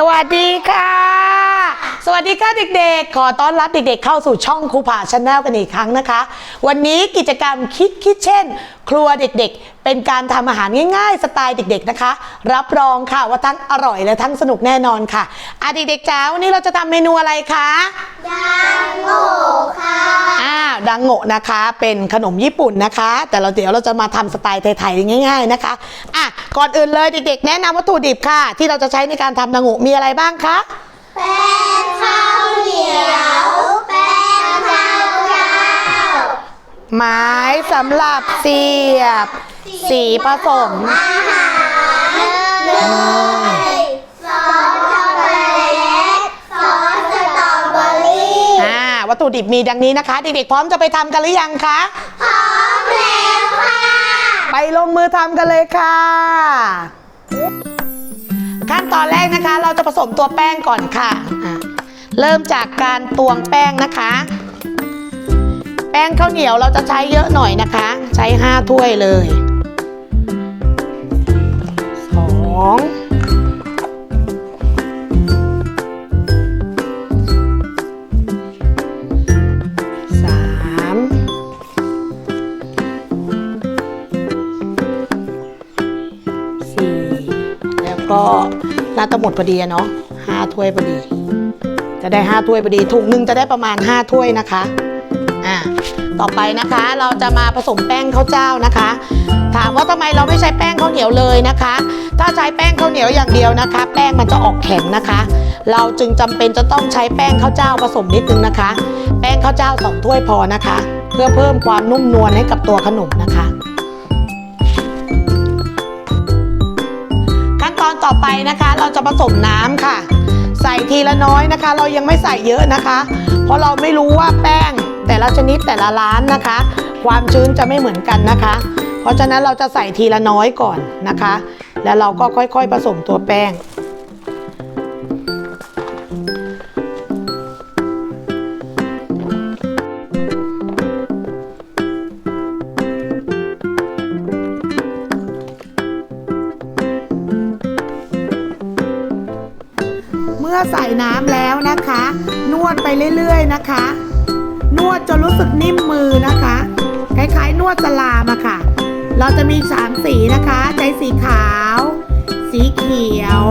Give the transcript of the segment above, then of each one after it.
สวัสดีค่ะ วัสดีค่ะเด็กๆ ขอต้อนรับเด็กๆ เข้าสู่ช่องครูผาชาแนลกันอีกครั้งนะคะ วันนี้กิจกรรมคิดคิดเช่น ครัวเด็กๆ เป็นการทำอาหารง่ายๆ สไตล์เด็กๆนะคะ รับรองค่ะว่าทั้งอร่อยและทั้งสนุกแน่นอนค่ะอะเด็กๆจ้าวันนี้เราจะทำเมนูอะไรคะดังโง่ค่ะอ่าดังโงะนะคะเป็นขนมญี่ปุ่นนะคะ แต่เราเดี๋ยวเราจะมาทำสไตล์ไทยๆง่าย ๆนะคะอะก่อนอื่นเลยเด็กๆ แนะนำวัตถุดิบค่ะ ที่เราจะใช้ในการทำดังโงะมีอะไรบ้างคะแป้ง ไม้สำหรับเสียบ สีผสม อาหารเนยซอสช็อกโกแลตซอสสตรอเบอรี่อ่าวัตถุดิบมีดังนี้นะคะ เด็กๆพร้อมจะไปทำกันหรือยังคะ พร้อมแล้วค่ะ ไปลงมือทำกันเลยค่ะ ขั้นตอนแรกนะคะ เราจะผสมตัวแป้งก่อนค่ะอะ เริ่มจากการตวงแป้งนะคะ แป้งข้าวเหนียวเราจะใช้เยอะหน่อยนะคะ ใช้5ถ้วยเลยสองสามสี่แล้วก็น่าจะหมดพอดีเนาะห้าถ้วยพอดี จะได้ห้าถ้วยพอดีถุงหนึ่งจะได้ประมาณห้าถ้วยนะคะ อ่า ต่อไปนะคะ เราจะมาผสมแป้งข้าวเจ้านะคะ ถามว่าทำไมเราไม่ใช้แป้งข้าวเหนียวเลยนะคะ ถ้าใช้แป้งข้าวเหนียวอย่างเดียวนะคะ แป้งมันจะออกแข็งนะคะ เราจึงจำเป็นจะต้องใช้แป้งข้าวเจ้าผสมนิดนึงนะคะ แป้งข้าวเจ้าสองถ้วยพอนะคะ เพื่อเพิ่มความนุ่มนวลให้กับตัวขนมนะคะ ขั้นตอนต่อไปนะคะเราจะผสมน้ำค่ะ ใส่ทีละน้อยนะคะ เรายังไม่ใส่เยอะนะคะ เพราะเราไม่รู้ว่าแป้ง ละชนิดแต่ละร้านนะคะ ความชื้นจะไม่เหมือนกันนะคะ เพราะฉะนั้นเราจะใส่ทีละน้อยก่อนนะคะ แล้วเราก็ค่อยๆผสมตัวแป้ง เมื่อใส่น้ำแล้วนะคะ นวดไปเรื่อยๆนะคะ นวดจนรู้สึกนิ่มมือนะคะคล้ายๆ นวดสลามอะค่ะ เราจะมีสามสีนะคะ ใจสีขาว สีเขียว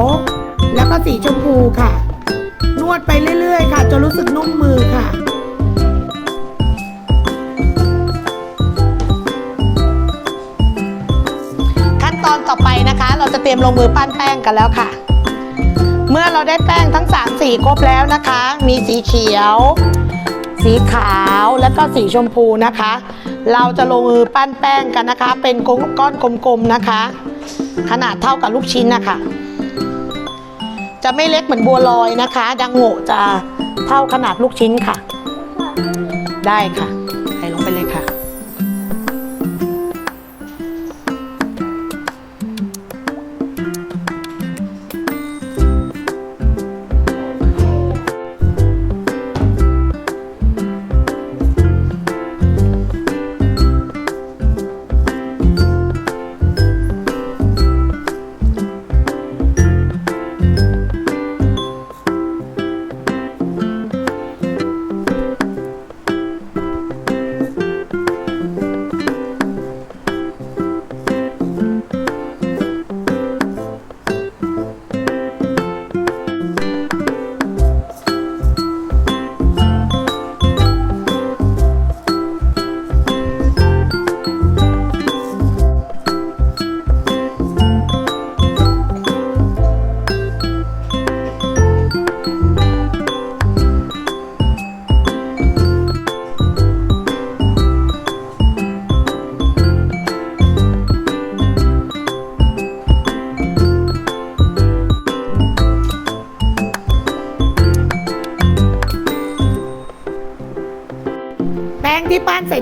แล้วก็สีชมพูค่ะ นวดไปเรื่อยๆ ค่ะจนรู้สึกนุ่มมือค่ะขั้นตอนต่อไปนะคะเราจะเตรียมลงมือปั้นแป้งกันแล้วค่ะ เมื่อเราได้แป้งทั้ง3สีครบแล้วนะคะ มีสีเขียว สีขาวแล้วก็สีชมพูนะคะ เราจะลงมือปั้นแป้งกันนะคะ เป็นก้อนกลมๆนะคะ ขนาดเท่ากับลูกชิ้นนะคะ จะไม่เล็กเหมือนบัวลอยนะคะ ดังโง่จะเท่าขนาดลูกชิ้นค่ะ ได้ค่ะ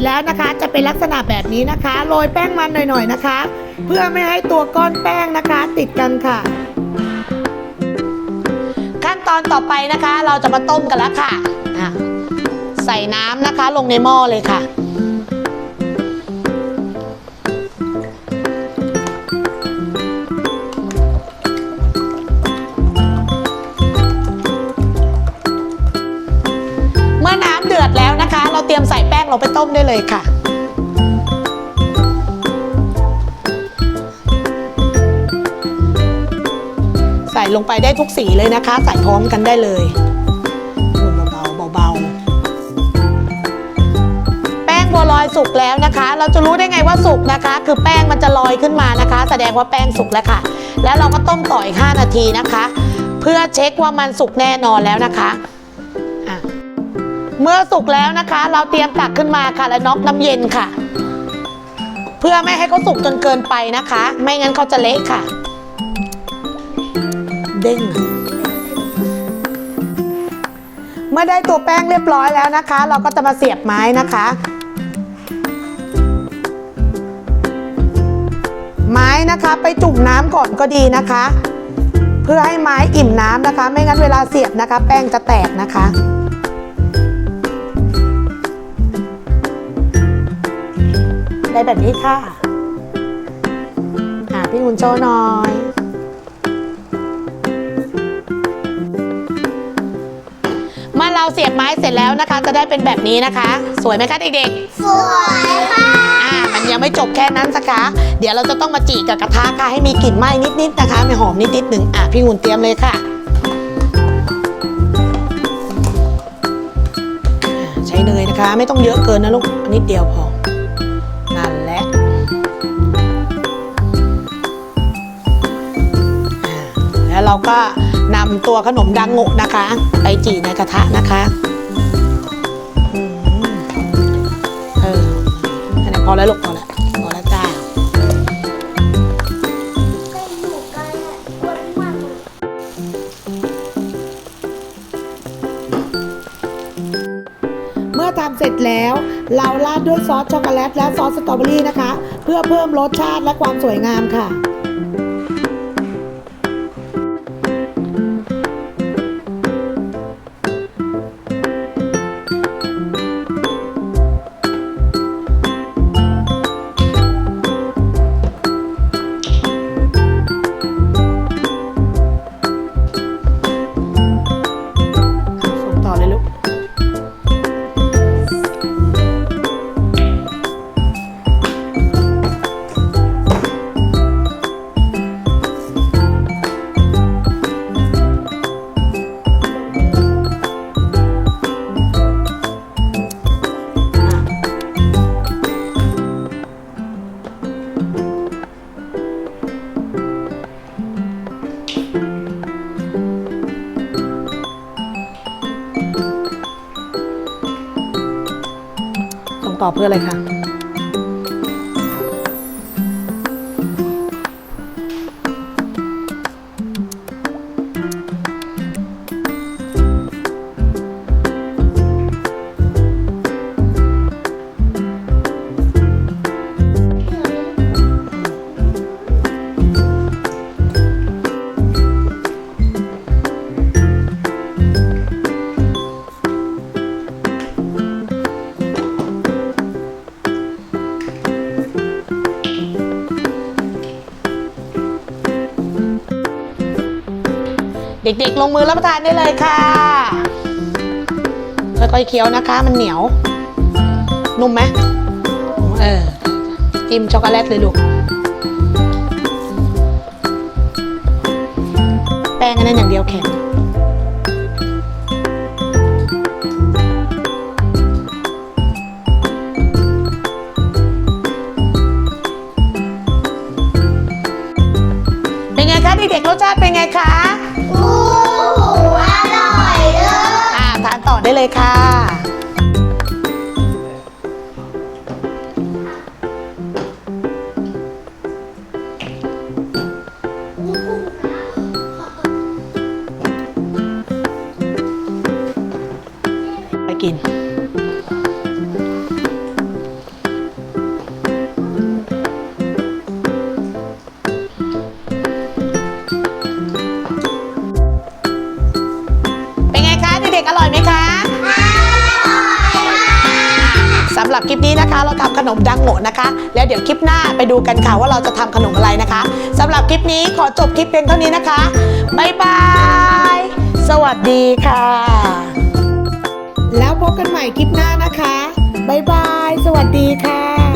แล้วนะคะจะเป็นลักษณะแบบนี้นะคะ โรยแป้งมันหน่อยๆนะคะ เพื่อไม่ให้ตัวก้อนแป้งนะคะ ติดกันค่ะ ขั้นตอนต่อไปนะคะ เราจะมาต้มกันแล้วค่ะใส่น้ำนะคะลงในหม้อเลยค่ะเมื่อน้ำเดือดแล้วนะคะ เราเตรียมใส่ เราไปต้มได้เลยค่ะ ใส่ลงไปได้ทุกสีเลยนะคะ ใส่พร้อมกันได้เลยเบาๆเบาๆแป้งบัวลอยสุกแล้วนะคะ เราจะรู้ได้ไงว่าสุกนะคะ คือแป้งมันจะลอยขึ้นมานะคะ แสดงว่าแป้งสุกแล้วค่ะ แล้วเราก็ต้มต่ออีก5นาทีนะคะ เพื่อเช็คว่ามันสุกแน่นอนแล้วนะคะ เมื่อสุกแล้วนะคะ เราเตรียมตักขึ้นมาค่ะ และน็อกน้ำเย็นค่ะ เพื่อไม่ให้เขาสุกจนเกินไปนะคะ ไม่งั้นเขาจะเละค่ะ เด้งเมื่อได้ตัวแป้งเรียบร้อยแล้วนะคะ เราก็จะมาเสียบไม้นะคะ ไม้นะคะไปจุ่มน้ำก่อนก็ดีนะคะ เพื่อให้ไม้อิ่มน้ำนะคะ ไม่งั้นเวลาเสียบนะคะ แป้งจะแตกนะคะ ได้แบบนี้ค่ะอ่าพี่หุ่นโชว์หน่อยเมื่อเราเสียบไม้เสร็จแล้วนะคะ จะได้เป็นแบบนี้นะคะ สวยไหมคะเด็กสวยค่ะ ๆอ่ามันยังไม่จบแค่นั้นสักคะ เดี๋ยวเราจะต้องมาจีกับกระทะค่ะให้มีกลิ่นไหม้นิดๆนะคะมีหอมนิดๆหนึ่งอะพี่หุ่นเตรียมเลยค่ะอ่าใช้เนยนะคะ ไม่ต้องเยอะเกินนะลูกนิดเดียวพอ ก็นำตัวขนมดังโงะนะคะ ไปจีในกระทะนะคะเออนี่พอแล้วลูกพอแล้วพอแล้วจ้าเมื่อทำเสร็จแล้วเราราดด้วยซอสช็อกโกแลตและซอสสตรอเบอรี่นะคะ เพื่อเพิ่มรสชาติและความสวยงามค่ะ ต่อเพื่ออะไรคะ เด็กๆ ลงมือรับประทานได้เลยค่ะค่อยๆเคี้ยวนะคะ มันเหนียว นุ่มไหมเออจิ้มช็อกโกแลตเลยลูกแป้งอันนั้นอย่างเดียวแข็งเป็นไงคะเด็กๆรสชาติเป็นไงคะ ได้เลยค่ะ ไปกินเป็น ขนมดังโงนะคะ แล้วเดี๋ยวคลิปหน้าไปดูกันค่ะว่าเราจะทำขนมอะไรนะคะสำหรับคลิปนี้ขอจบคลิปเพียงเท่านี้นะคะบายบายสวัสดีค่ะ แล้วพบกันใหม่คลิปหน้านะคะบายบายสวัสดีค่ะ